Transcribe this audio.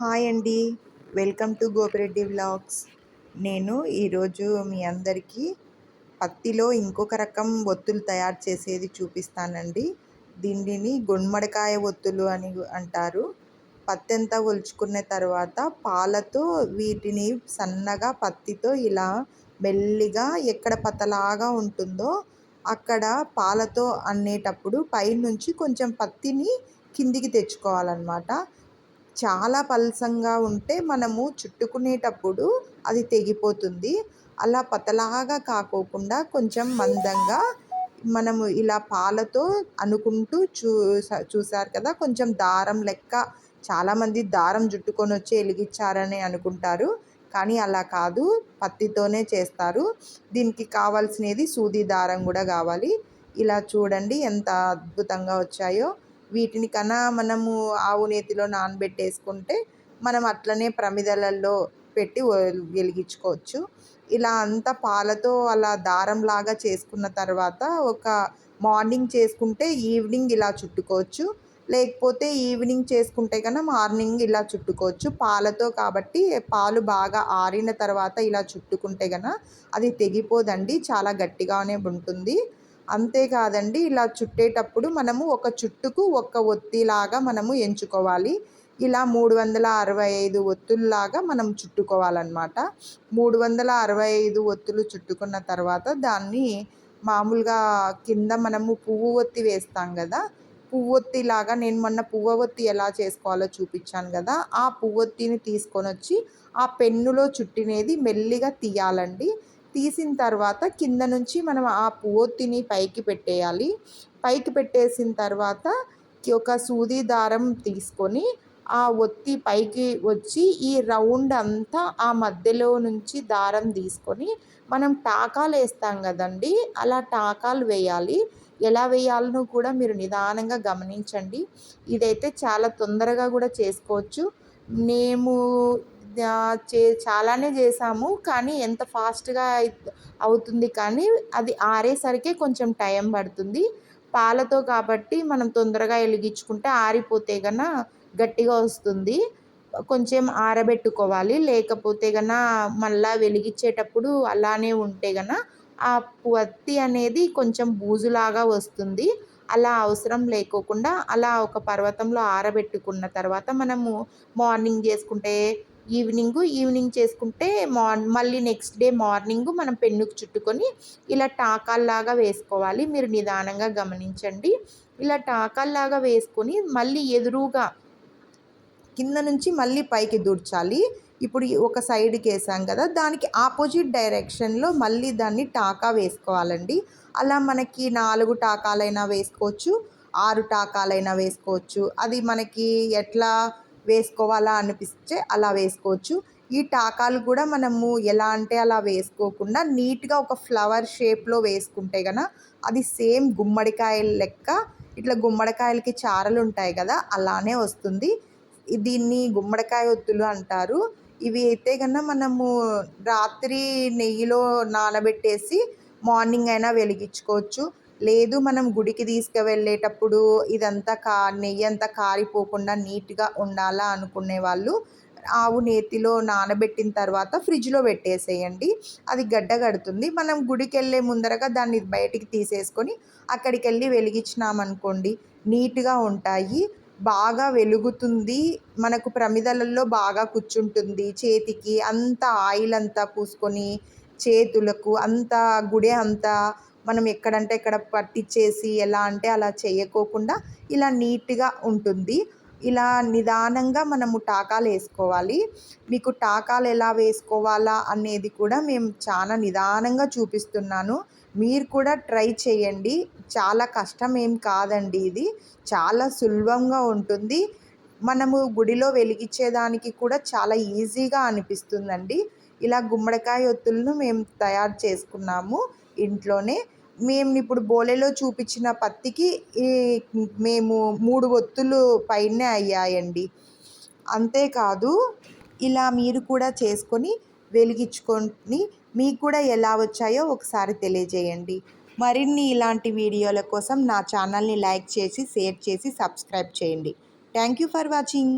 Hi అండి. Welcome to Gopireddy vlogs. నేను ఈరోజు మీ అందరికీ పత్తిలో ఇంకొక రకం ఒత్తులు తయారు చేసేది చూపిస్తానండి. దీనిని గుమ్మడికాయ ఒత్తులు అని అంటారు. పత్తి అంతా ఒలుచుకున్న తర్వాత పాలతో వీటిని సన్నగా పత్తితో ఇలా మెల్లిగా ఎక్కడ పతలాగా ఉంటుందో అక్కడ పాలతో అనేటప్పుడు పైనుంచి కొంచెం పత్తిని కిందికి తెచ్చుకోవాలన్నమాట. చాలా పలసంగా ఉంటే మనము చుట్టుకునేటప్పుడు అది తెగిపోతుంది. అలా పతలాగా కాకోకుండా కొంచెం మందంగా మనము ఇలా పాలతో అనుకుంటూ చూ చూసారు కదా కొంచెం దారం లెక్క చాలామంది దారం జుట్టుకొని వచ్చి వెలిగించారని అనుకుంటారు. కానీ అలా కాదు పత్తితోనే చేస్తారు. దీనికి కావాల్సినది సూది దారం కూడా కావాలి. ఇలా చూడండి ఎంత అద్భుతంగా వచ్చాయో. వీటిని కన్నా మనము ఆవు నేతిలో నానబెట్టేసుకుంటే మనం అట్లనే ప్రమిదలలో పెట్టి వెలిగించుకోవచ్చు. ఇలా అంతా పాలతో అలా దారంలాగా చేసుకున్న తర్వాత ఒక మార్నింగ్ చేసుకుంటే ఈవినింగ్ ఇలా చుట్టుకోవచ్చు. లేకపోతే ఈవినింగ్ చేసుకుంటే కన్నా మార్నింగ్ ఇలా చుట్టుకోవచ్చు. పాలతో కాబట్టి పాలు బాగా ఆరిన తర్వాత ఇలా చుట్టుకుంటే కన్నా అది తెగిపోదండి చాలా గట్టిగానే ఉంటుంది. అంతేకాదండి ఇలా చుట్టేటప్పుడు మనము ఒక చుట్టుకు ఒక ఒత్తిలాగా మనము ఎంచుకోవాలి. ఇలా మూడు వందల అరవై ఐదు ఒత్తుల్లాగా మనం చుట్టుకోవాలన్నమాట. మూడు వందల అరవై ఐదు ఒత్తులు చుట్టుకున్న తర్వాత దాన్ని మామూలుగా కింద మనము పువ్వు ఒత్తి వేస్తాం కదా పువ్వొత్తి లాగా నేను మొన్న పువ్వొత్తి ఎలా చేసుకోవాలో చూపించాను కదా ఆ పువ్వొత్తిని తీసుకొని వచ్చి ఆ పెన్నులో చుట్టినేది మెల్లిగా తీయాలండి. తీసిన తర్వాత కింద నుంచి మనం ఆ పువ్వొత్తిని పైకి పెట్టేయాలి. పైకి పెట్టేసిన తర్వాత ఒక సూది దారం తీసుకొని ఆ ఒత్తి పైకి వచ్చి ఈ రౌండ్ అంతా ఆ మధ్యలో నుంచి దారం తీసుకొని మనం టాకాలు వేస్తాం కదండి అలా టాకాలు వేయాలి. ఎలా వేయాలనో కూడా మీరు నిదానంగా గమనించండి. ఇదైతే చాలా తొందరగా కూడా చేసుకోవచ్చు. మేము చే చాలానే చేసాము కానీ ఎంత ఫాస్ట్గా అవుతుంది కానీ అది ఆరేసరికి కొంచెం టైం పడుతుంది. పాలతో కాబట్టి మనం తొందరగా వెలిగించుకుంటే ఆరిపోతే కన్నా గట్టిగా వస్తుంది. కొంచెం ఆరబెట్టుకోవాలి. లేకపోతే గన మళ్ళా వెలిగించేటప్పుడు అలానే ఉంటే గన ఆ పత్తి అనేది కొంచెం బూజులాగా వస్తుంది. అలా అవసరం లేకోకుండా అలా ఒక పర్వతంలో ఆరబెట్టుకున్న తర్వాత మనము మార్నింగ్ చేసుకుంటే ఈవినింగ్ ఈవినింగ్ చేసుకుంటే మార్ మళ్ళీ నెక్స్ట్ డే మార్నింగ్ మనం పెన్నుకు చుట్టుకొని ఇలా టాకాల్లాగా వేసుకోవాలి. మీరు నిదానంగా గమనించండి. ఇలా టాకాల్లాగా వేసుకొని మళ్ళీ ఎదురుగా కింద నుంచి మళ్ళీ పైకి దూర్చాలి ఇప్పుడు ఒక సైడ్కి వేసాం కదా దానికి ఆపోజిట్ డైరెక్షన్లో మళ్ళీ దాన్ని టాకా వేసుకోవాలండి. అలా మనకి నాలుగు టాకాలైనా వేసుకోవచ్చు ఆరు టాకాలైనా వేసుకోవచ్చు. అది మనకి ఎట్లా వేసుకోవాలా అనిపిస్తే అలా వేసుకోవచ్చు. ఈ టాకాలు కూడా మనము ఎలా అంటే అలా వేసుకోకుండా నీట్గా ఒక ఫ్లవర్ షేప్లో వేసుకుంటే కనుక అది సేమ్ గుమ్మడికాయల లెక్క ఇట్లా గుమ్మడికాయలకి చారలు ఉంటాయి కదా అలానే వస్తుంది. దీన్ని గుమ్మడికాయ ఒత్తులు అంటారు. ఇవి అయితే కన్నా మనము రాత్రి నెయ్యిలో నానబెట్టేసి మార్నింగ్ అయినా వెలిగించుకోవచ్చు. లేదు మనం గుడికి తీసుకువెళ్ళేటప్పుడు ఇదంతా కా నెయ్యి అంతా కారిపోకుండా నీట్గా ఉండాలా అనుకునే వాళ్ళు ఆవు నేతిలో నానబెట్టిన తర్వాత ఫ్రిడ్జ్లో పెట్టేసేయండి. అది గడ్డ కడుతుంది. మనం గుడికి వెళ్ళే ముందరగా దాన్ని బయటికి తీసేసుకొని అక్కడికి వెళ్ళి వెలిగించినామనుకోండి నీట్గా ఉంటాయి. బాగా వెలుగుతుంది. మనకు ప్రమిదలలో బాగా కూర్చుంటుంది. చేతికి అంత ఆయిల్ అంతా పూసుకొని చేతులకు అంతా గుడి అంతా మనం ఎక్కడంటే ఎక్కడ పట్టించేసి ఎలా అంటే అలా చేయకోకుండా ఇలా నీట్గా ఉంటుంది. ఇలా నిదానంగా మనము టాకాలు వేసుకోవాలి. మీకు టాకాలు ఎలా వేసుకోవాలా అనేది కూడా మేము చాలా నిదానంగా చూపిస్తున్నాను. మీరు కూడా ట్రై చేయండి. చాలా కష్టం ఏం కాదండి ఇది. చాలా సులభంగా ఉంటుంది. మనము గుడిలో వెలిగించేదానికి కూడా చాలా ఈజీగా అనిపిస్తుందండి. ఇలా గుమ్మడికాయ ఒత్తులను మేము తయారు చేసుకున్నాము. ఇంట్లోనే మేము ఇప్పుడు బోలెలో చూపించిన పత్తికి మేము మూడు ఒత్తులు పైనే అయ్యాయండి. అంతేకాదు ఇలా మీరు కూడా చేసుకొని వెలిగించుకొని మీకు కూడా ఎలా వచ్చాయో ఒకసారి తెలియజేయండి. మరిన్ని ఇలాంటి వీడియోల కోసం నా ఛానల్ని లైక్ చేసి షేర్ చేసి సబ్స్క్రైబ్ చేయండి. Thank you for watching.